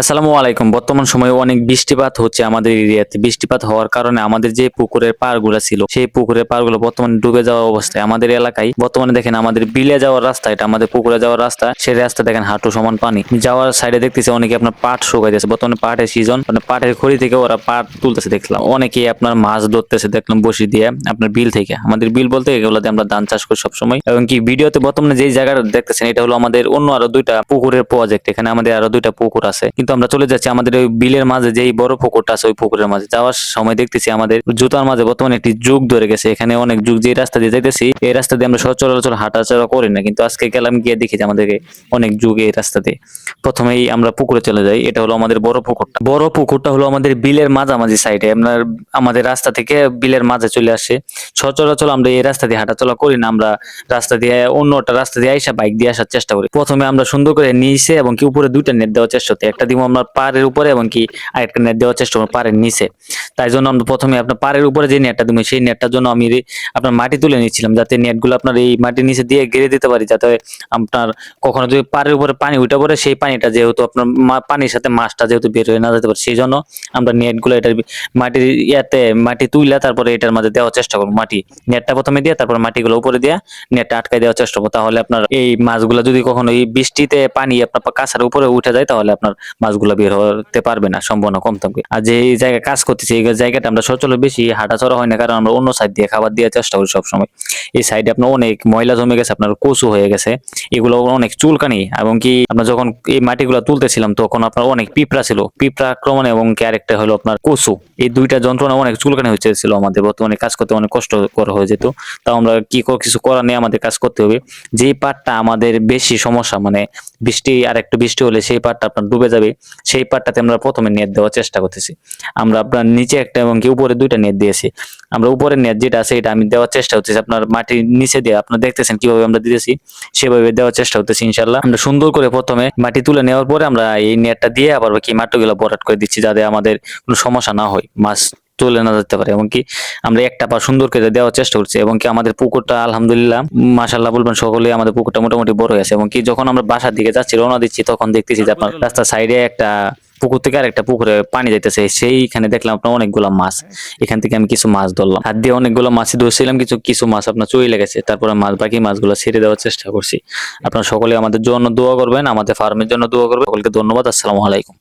আসসালামু আলাইকুম। বর্তমান সময়ে অনেক বৃষ্টিপাত হচ্ছে আমাদের এরিয়াতে। বৃষ্টিপাত হওয়ার কারণে আমাদের যে পুকুরের পাড়গুলো ছিল, সেই পুকুরের পাড়গুলো বর্তমানে ডুবে যাওয়া অবস্থায়। আমাদের এলাকায় বর্তমানে দেখেন আমাদের বিলে যাওয়ার রাস্তা এটা, আমাদের পুকুরে যাওয়ার রাস্তা, সেই রাস্তা দেখেন হাঁটু সমান পানি। যাওয়ার সাইডে দেখতেছি অনেকে আপনার পাট শুকাই শুকাইতেছে বর্তমানে পাটের সিজন মানে পাটের খড়ি থেকে ওরা পাট তুলতেছে দেখলাম। অনেকে আপনার মাছ ধরতেছে, দেখলাম বসি দিয়ে আপনার বিল থেকে। আমাদের বিল বলতে এগুলোতে আমরা ধান চাষ করি সবসময়। এবং কি ভিডিওতে বর্তমানে যেই জায়গাটা দেখতেছেন, এটা হলো আমাদের অন্য আরও দুইটা পুকুরের প্রজেক্ট এখানে আমাদের আরও দুইটা পুকুর আছে। কিন্তু আমরা চলে যাচ্ছি আমাদের ওই বিলের মাঝে, যেই বড় পুকুরটা আছে ওই পুকুরের মাঝে। যাওয়ার সময় দেখতেছি আমাদের জুতার মাঝে বর্তমানে একটি যুগ ধরে গেছে। এখানে অনেক যুগ যে রাস্তা দিয়ে যাইতেছি, এই রাস্তা দিয়ে আমরা সচরাচর হাঁটাচলা করি না। কিন্তু আজকে গেলাম, গিয়ে দেখি যে আমাদেরকে অনেক যুগ এই রাস্তা দিয়ে। প্রথমেই আমরা পুকুরে চলে যাই। এটা হলো আমাদের বড় পুকুরটা। বড় পুকুরটা হলো আমাদের বিলের মাঝামাঝি সাইডে। আপনার আমাদের রাস্তা থেকে বিলের মাঝে চলে আসে। সচরাচর আমরা এই রাস্তা দিয়ে হাঁটাচলা করি না। আমরা রাস্তা দিয়ে অন্য একটা রাস্তা দিয়ে আইসা বাইক দিয়ে আসার চেষ্টা করি। প্রথমে আমরা সুন্দর করে নিচে এবং কি উপরে দুইটা নেট দেওয়ার চেষ্টা একটা দিব আমরা পাড়ের উপরে এবং কি আরেকটা নেট দেওয়ার চেষ্টা করি পাড়ের নিচে। তাই জন্য আমরা প্রথমে আপনার পাড়ের উপরে যে নেটটা দিব, সেই নেটটার জন্য আমি আপনার মাটি তুলে নিচ্ছিলাম যাতে নেটগুলো আপনার এই মাটির নিচে দিয়ে গেড়ে দিতে পারি, যাতে আপনার কখনো যদি পাড়ের উপরে পানি উঠে পড়ে, সেই পানিটা যেহেতু আপনার পানির সাথে মাছটা যেহেতু বের হয়ে না যেতে পারে, সেই জন্য আমরা নেটগুলো এটার মাটির ইয়াতে মাটি তুইলা তারপরে এটার মাঝে দেওয়ার চেষ্টা করব মাটি। নেটটা প্রথমে দিয়ে তারপর মাটিগুলো উপরে দিয়ে নেটটা আটকাই দেওয়ার চেষ্টা করব। তাহলে আপনার এই মাছগুলো যদি কখনো এই বৃষ্টিতে পানি আপনার কাছার উপরে উঠে যায়, তাহলে আপনার মাছগুলো বের হতে পারবে না, সম্ভাবনা কম থাকবে। আর যে এই জায়গায় কাজ করতেছি, এই জায়গাটা আমরা সচল বেশি হাঁটাচড়া হয় না, কারণ আমরা অন্য সাইড দিয়ে খাবার দেওয়ার চেষ্টা করি সবসময়। এই সাইডে আপনার অনেক ময়লা জমে গেছে, আপনার কচু হয়ে গেছে, এগুলো অনেক চুলকানি, এবং কি আমরা যখন এই মাটিগুলো তুলতেছিলাম, তখন আপনার অনেক পিঁপড়া ছিল। পিঁপড়া আক্রমণ এবং কি আরেকটা হলো আপনার কচু। এই দুইটা যন্ত্রণা অনেক চুলকানি হচ্ছে ছিল আমাদের, বর্তমানে কাজ করতে অনেক কষ্ট করা হয়ে যেত। তাও আমরা কি করে কিছু করার নেই, আমাদের কাজ করতে হবে। যেই পাটটা আমাদের বেশি সমস্যা মানে বৃষ্টি আর একটু বৃষ্টি হলে সেই পাটটা আপনার ডুবে যাবে। সেই পাটটাতে আমরা প্রথমে নেট দেওয়ার চেষ্টা করতেছি। আমরা আপনার নিচে একটা এবং কি উপরে দুইটা নেট দিয়েছি। আমরা উপরে নেট যেটা আছে এটা আমি দেওয়ার চেষ্টা করতেছি। আপনার মাটির নিচে দিয়ে আপনারা দেখতেছেন কীভাবে আমরা দিতেছি, সেভাবে দেওয়ার চেষ্টা করতেছি ইনশাল্লাহ আমরা সুন্দর করে প্রথমে মাটি তুলে নেওয়ার পরে আমরা এই নেটটা দিয়ে আবার কি মাটিগুলো বরাট করে দিচ্ছি যাতে আমাদের কোনো সমস্যা না হয় মাছ তুলে না যেতে পারে। এবং কি আমরা একটা পা সুন্দর করে দেওয়ার চেষ্টা করছি। এবং কি আমাদের পুকুরটা আলহামদুলিল্লাহ মাশাল্লাহ বলবেন সকলে আমাদের পুকুরটা মোটামুটি বড় হয়েছে এবং কি যখন আমরা বাসার দিকে যাচ্ছি রওনা দিচ্ছি তখন দেখতেছি যে আপনার রাস্তার সাইডে একটা পুকুর থেকে আরেকটা পুকুরে পানি যাইতেছে। সেইখানে দেখলাম আপনার অনেকগুলো মাছ। এখান থেকে আমি কিছু মাছ ধরলাম। হাত দিয়ে অনেকগুলো মাছ ধরছিলাম কিছু কিছু মাছ আপনার চুই লেগেছে তারপরে মাছ বাকি মাছগুলো ছেড়ে দেওয়ার চেষ্টা করছি। আপনারা সকলে আমাদের জন্য দোয়া করবেন আমাদের ফার্মের জন্য দোয়া করবেন। সকলকে ধন্যবাদ আসসালামু আলাইকুম।